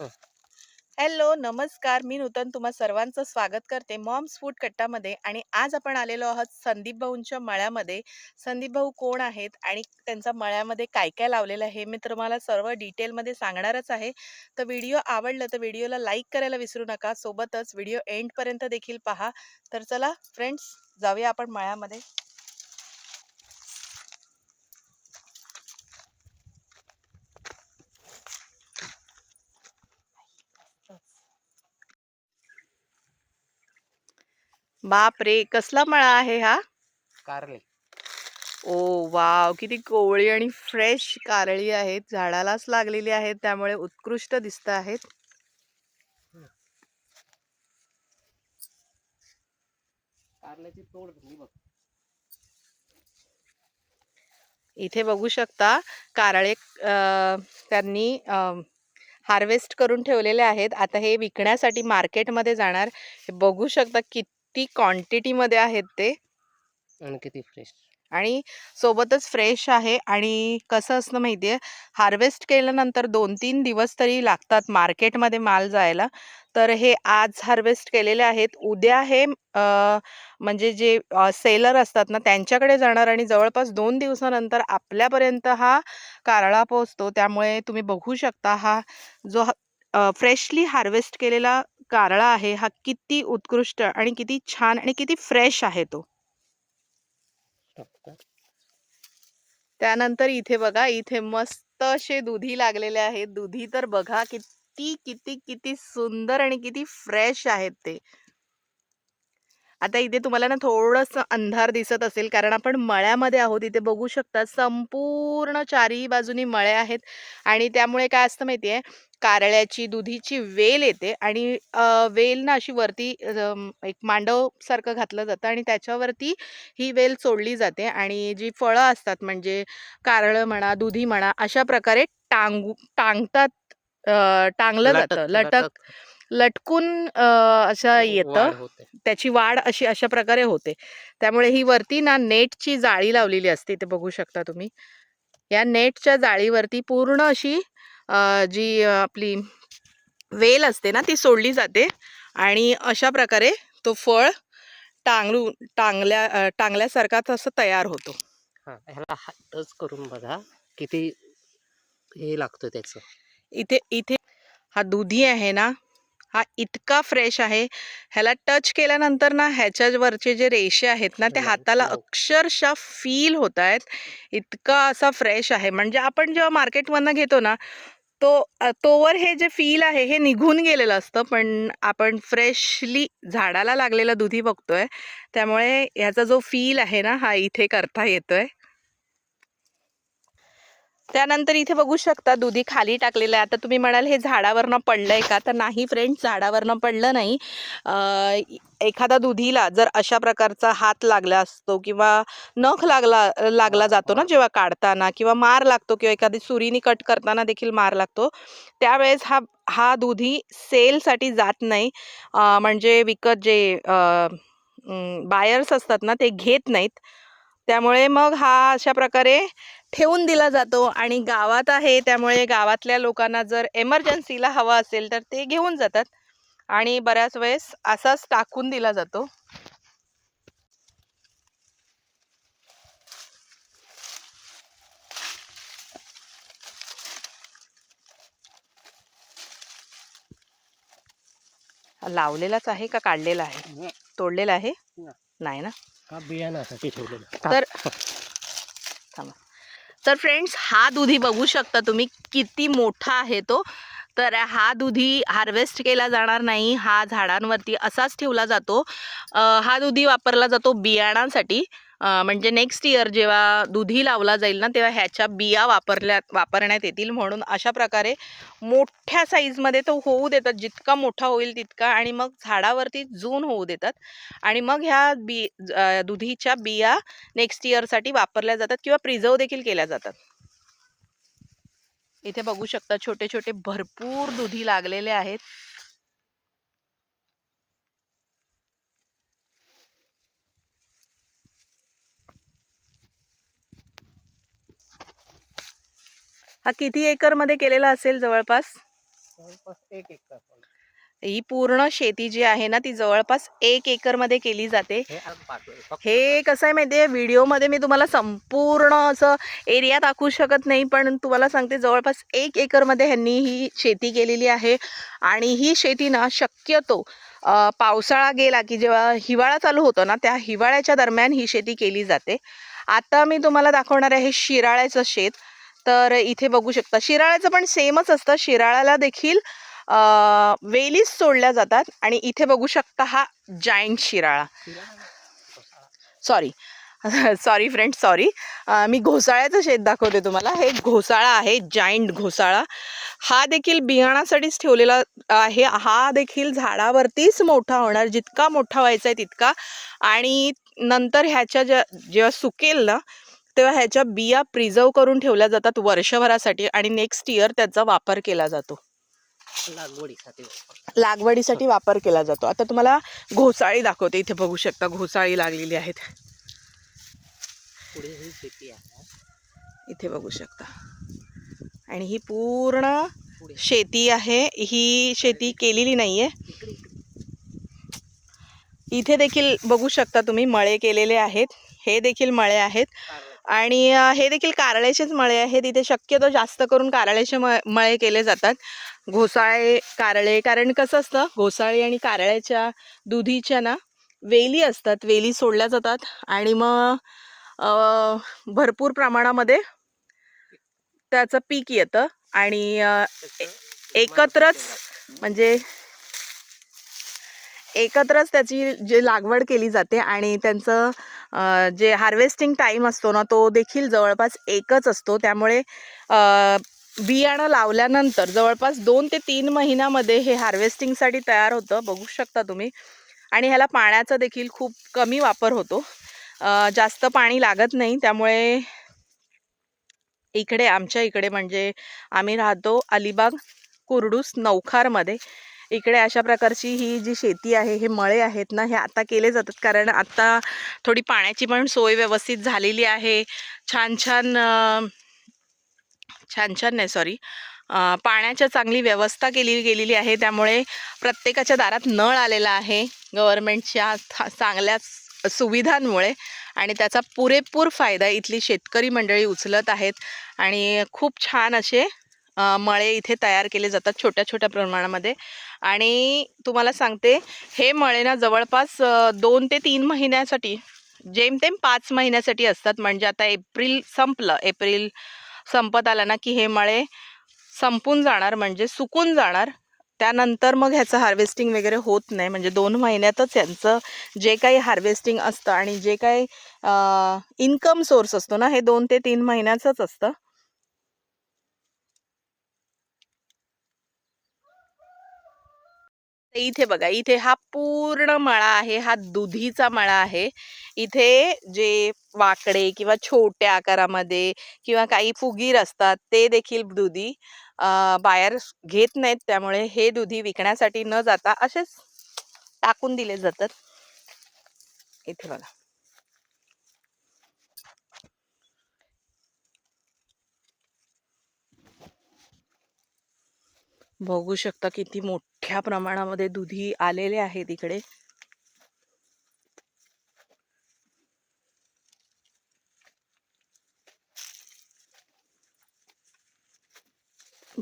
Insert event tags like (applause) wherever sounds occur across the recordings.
Hello नमस्कार. मी नूतन तुम्हा सर्वांचं स्वागत करते मॉम्स फूड कट्टामध्ये आणि आज आपण आलेलो आहोत संदीप भाऊंच्या मळ्यामध्ये. संदीप भाऊ कोण आहेत आणि त्यांचा मळ्यामध्ये काय काय लावलेलं आहे मी तुम्हाला सर्व डिटेलमध्ये सांगणारच आहे. तर व्हिडिओ आवडलं तर व्हिडिओला लाईक करायला विसरू नका. सोबतच व्हिडिओ एंडपर्यंत देखील पहा. तर चला फ्रेंड्स जाऊया आपण मळ्यामध्ये. बाप रे कसला मळा आहे हा? कारले. Oh wow! किती कोवळी आणि फ्रेश कारळी आहेत. झाडालाच लागलेली आहेत. त्यामुळे उत्कृष्ट दिसत आहेत. कारल्याची तोड झाली बघ. इथे बघू शकता कारळे त्यांनी हार्वेस्ट करून ठेवलेले आहेत. आता हे विकण्यासाठी मार्केटमध्ये जाणार. हे बघू शकता किती क्वांटिटीमध्ये आहेत ते. आणि किती फ्रेश आणि सोबतच फ्रेश आहे आणि कसं असतं माहिती आहे हार्वेस्ट केल्यानंतर दोन तीन दिवस तरी लागतात मार्केटमध्ये माल जायला. तर हे आज हार्वेस्ट केलेले आहेत. उद्या हे म्हणजे जे सेलर असतात ना त्यांच्याकडे जाणार आणि जवळपास दोन दिवसानंतर आपल्यापर्यंत हा कारळा पोहोचतो. त्यामुळे तुम्ही बघू शकता हा जो फ्रेशली हार्वेस्ट केलेला कारळा आहे हा किती उत्कृष्ट आणि किती छान आणि किती फ्रेश आहे तो. त्यानंतर इथे बघा इथे मस्त असे दुधी लागलेले आहेत. दुधी तर बघा किती किती किती सुंदर आणि किती फ्रेश आहेत ते. आता इथे तुम्हाला ना थोडस अंधार दिसत असेल कारण आपण मळ्यामध्ये आहोत. इथे बघू शकता संपूर्ण चारही बाजूनी मळे आहेत आणि त्यामुळे काय असतं माहितीये कारळ्याची दुधीची वेल येते आणि वेल ना अशी वरती एक मांडव सारखं घातलं जातं आणि त्याच्यावरती ही वेल सोडली जाते आणि जी फळं असतात म्हणजे कारळं म्हणा दुधी म्हणा अशा प्रकारे टांगू टांगतात टांगलं जातं लटक. लटकून अ, असं येतं. वाढ होते. त्याची वाढ अशी अशा प्रकारे होते. त्यामुळे ही वरती ना नेटची जाळी लावलेली असते ते बघू शकता तुम्ही. या नेटच्या जाळीवरती पूर्ण अशी अ, जी आपली वेल असते ना ती सोडली जाते. आणि अशा प्रकारे तो फळ टांगलू टांगल्या अ, टांगल्यासारखा तसं तयार होतो. हा ह्याला हात टच करून बघा किती हे लागतं त्याचं. इथे इथे हा दुधी आहे ना हा इतका फ्रेश आहे. ह्याला टच केल्यानंतर ना ह्याच्यावरचे जे रेषे आहेत ना ते लव- हाताला लव. अक्षरशः फील होत आहेत इतका असा फ्रेश आहे. म्हणजे आपण जेव्हा मार्केटमधनं घेतो ना तो तोवर हे जे फील आहे हे निघून गेलेलं असतं. पण आपण फ्रेशली झाडाला लागलेला दुधी बघतोय. त्यामुळे ह्याचा जो फील आहे ना हा इथे करता येतोय. त्यानंतर इथे बघू शकता दुधी खाली टाकलेलं आहे. आता तुम्ही म्हणाल हे झाडावरनं पडलंय का? तर नाही फ्रेंड्स झाडावरनं पडलं नाही. एखादा दुधीला जर अशा प्रकारचा हात लागला असतो किंवा नख लागला लागला जातो ना जेव्हा काढताना किंवा मार लागतो किंवा एखादी सुरीनी कट करताना देखील मार लागतो त्यावेळेस हा हा दुधी सेलसाठी जात नाही. म्हणजे विकत जे बायर्स असतात ना ते घेत नाहीत. त्यामुळे मग हा अशा प्रकारे ठेवून दिला जातो आणि गावात आहे त्यामुळे गावातल्या लोकांना जर एमर्जन्सीला हवा असेल तर ते घेऊन जातात आणि बऱ्याच वेळेस असाच टाकून दिला जातो. लावलेलाच आहे का काढलेला आहे? तोडलेला आहे. नाही ना? हा बियाणासाठी ठेवलेलं. तर थांबा. तर फ्रेंड्स हा दुधी बघू शकता तुम्ही किती मोठा आहे तो. तर हा दुधी हार्वेस्ट केला जाणार नाही हा झाडांवरती असाच ठेवला जातो. हा दुधी वापरला जातो बियाणांसाठी. म्हणजे नेक्स्ट इयर जेव्हा दुधी लावला जाईल ना तेव्हा ह्याच्या बिया वापरल्या वापरण्यात येतील. म्हणून अशा प्रकारे मोठ्या साईजमध्ये तो होऊ देतात. जितका मोठा होईल तितका आणि मग झाडावरती जून होऊ देतात. आणि मग ह्या बी दुधीच्या बिया नेक्स्ट इयरसाठी वापरल्या जातात किंवा प्रिझर्व देखील केल्या जातात. इथे बघू शकता छोटे छोटे भरपूर दुधी लागलेले आहेत. हा किती एकरमध्ये केलेला असेल जवळपास? जवळपास एक एकर. ही पूर्ण शेती जी आहे ना ती जवळपास एक एकरमध्ये केली जाते. हे कसं आहे माहिती आहे व्हिडिओमध्ये मी तुम्हाला संपूर्ण असं एरिया दाखवू शकत नाही पण तुम्हाला सांगते जवळपास एक एकरमध्ये ह्यांनी ही शेती केलेली आहे. आणि ही शेती ना शक्यतो पावसाळा गेला की जेव्हा हिवाळा चालू होतो ना त्या हिवाळ्याच्या दरम्यान ही शेती केली जाते. आता मी तुम्हाला दाखवणार आहे शिराळ्याचं शेत. तर इथे बघू शकता शिराळ्याचं पण सेमच असतं. शिराळ्याला देखील वेलीच सोडल्या जातात आणि इथे बघू शकता हा जायंट शिराळा. सॉरी. (laughs) Sorry friend sorry. मी घोसाळ्याचं शेत दाखवते तुम्हाला. हे घोसाळा आहे जायंट घोसाळा. हा देखील बियाणासाठीच ठेवलेला आहे. हा देखील झाडावरतीच मोठा होणार. जितका मोठा व्हायचा आहे तितका. आणि नंतर ह्याच्या ज्या जेव्हा सुकेल ना तेव्हा ह्याच्या बिया प्रिझर्व करून ठेवल्या जातात वर्षभरासाठी आणि नेक्स्ट इयर त्याचा वापर केला जातो. लागवडीसाठी वापर. लागवडीसाठी वापर केला जातो. आता तुम्हाला घोसाळी दाखवते. इथे बघू शकता घोसाळी लागलेली आहेत. पुढे ही शेती आहे. इथे बघू शकता. आणि ही पूर्ण शेती आहे. ही शेती केलेली नाहीये. इथे देखील बघू शकता तुम्ही मळे केलेले आहेत. हे देखील मळे आहेत. आणि हे देखील कारळ्याचेच मळे आहेत. इथे शक्यतो जास्त करून कारळ्याचे म मळे केले जातात. घोसाळे कारळे कारण कसं असतं घोसाळे आणि कारळ्याच्या दुधीच्या ना वेली असतात. वेली सोडल्या जातात आणि मग भरपूर प्रमाणामध्ये त्याचं पीक येतं आणि एकत्रच. म्हणजे एकत्रच त्याची जे लागवड केली जाते आणि त्यांचं जे हार्वेस्टिंग टाईम असतो ना तो देखील जवळपास एकच असतो. त्यामुळे बियाणं लावल्यानंतर जवळपास दोन ते तीन महिन्यामध्ये हे हार्वेस्टिंगसाठी तयार होतं. बघू शकता तुम्ही. आणि ह्याला पाण्याचा देखील खूप कमी वापर होतो. जास्त पाणी लागत नाही. त्यामुळे इकडे आमच्या इकडे म्हणजे आम्ही राहतो अलिबाग कुर्डूस नौखारमध्ये. इकडे अशा प्रकारची ही जी शेती आहे हे मळे आहेत ना हे आता केले जातात. कारण आता थोडी पाण्याची पण सोय व्यवस्थित झालेली आहे. छान छान छान छान नाही सॉरी पाण्याच्या चांगली व्यवस्था केली गेलेली आहे. त्यामुळे प्रत्येकाच्या दारात नळ आलेला आहे. गव्हर्मेंटच्या चांगल्या सुविधांमुळे आणि त्याचा पुरेपूर फायदा इथली शेतकरी मंडळी उचलत आहेत. आणि खूप छान असे मळे इथे तयार केले जातात छोट्या छोट्या प्रमाणामध्ये. आणि तुम्हाला सांगते हे मळे ना जवळपास दोन ते तीन महिन्यासाठी जेमतेम पाच महिन्यासाठी असतात. म्हणजे आता एप्रिल संपलं. एप्रिल संपत आला ना की हे मळे संपून जाणार म्हणजे सुकून जाणार. त्यानंतर मग ह्याचं हार्वेस्टिंग वगैरे होत नाही. म्हणजे दोन महिन्यातच यांचं जे काही हार्वेस्टिंग असतं आणि जे काही इन्कम सोर्स असतो ना हे दोन ते तीन महिन्याचंच असतं. तर इथे बघा इथे हा पूर्ण मळा आहे हा दुधीचा मळा आहे. इथे जे वाकडे किंवा छोट्या आकारामध्ये किंवा काही फुगीर असतात ते देखील दुधी बाहेर घेत नाहीत. त्यामुळे हे दुधी विकण्यासाठी न जाता असेच टाकून दिले जातात. इथे बघा. बघू शकता किती मोठ्या प्रमाणामध्ये दुधी आलेले आहेत इकडे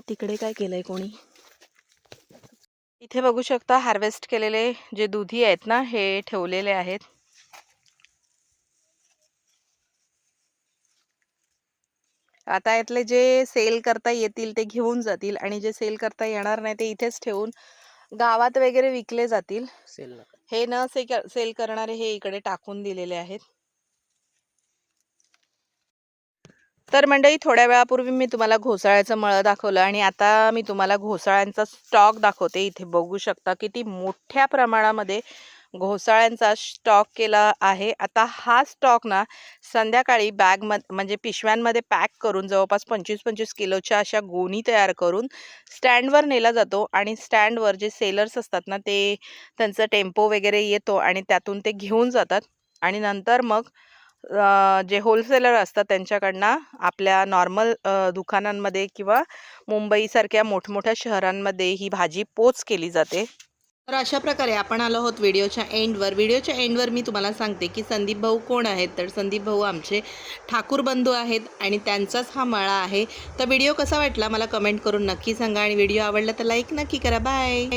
तिकडे काय केलंय कोणी? इथे बघू शकता हार्वेस्ट केलेले जे दुधी आहेत ना हे ठेवलेले आहेत. आता यातले जे सेल करता येतील ते घेऊन जातील आणि जे सेल करता येणार नाही ते इथेच ठेवून गावात वगैरे विकले जातील सेल नका. हे न से सेल करणारे हे इकडे टाकून दिलेले आहेत तर मंडळी थोड्या वेळापूर्वी मी तुम्हाला घोसाळ्याचं मळं दाखवलं आणि आता मी तुम्हाला घोसाळ्यांचा स्टॉक दाखवते इथे बघू शकता किती मोठ्या प्रमाणामध्ये घोसाळ्यांचा स्टॉक केला आहे. आता हा स्टॉक ना संध्याकाळी बॅग म्हणजे पिशव्यांमध्ये पॅक करून जवळपास पंचवीस पंचवीस किलोच्या अशा गोणी तयार करून स्टँडवर नेला जातो. आणि स्टँडवर जे सेलर्स असतात ना ते त्यांचं टेम्पो वगैरे येतो आणि त्यातून ते घेऊन जातात. आणि नंतर मग जे होलसेलर असतात त्यांच्याकडनं आपल्या नॉर्मल दुकानांमध्ये किंवा मुंबईसारख्या मोठमोठ्या शहरांमध्ये ही भाजी पोच केली जाते. तर अशा प्रकारे आपण आलो आहोत व्हिडिओच्या एंडवर. व्हिडिओच्या एंडवर मी तुम्हाला सांगते की संदीप भाऊ कोण आहेत? तर संदीप भाऊ आमचे ठाकूर बंधू आहेत आणि त्यांचाच हा मळा आहे. तर व्हिडिओ कसा वाटला मला कमेंट करून नक्की सांगा आणि व्हिडिओ आवडला तर लाईक नक्की करा. बाय!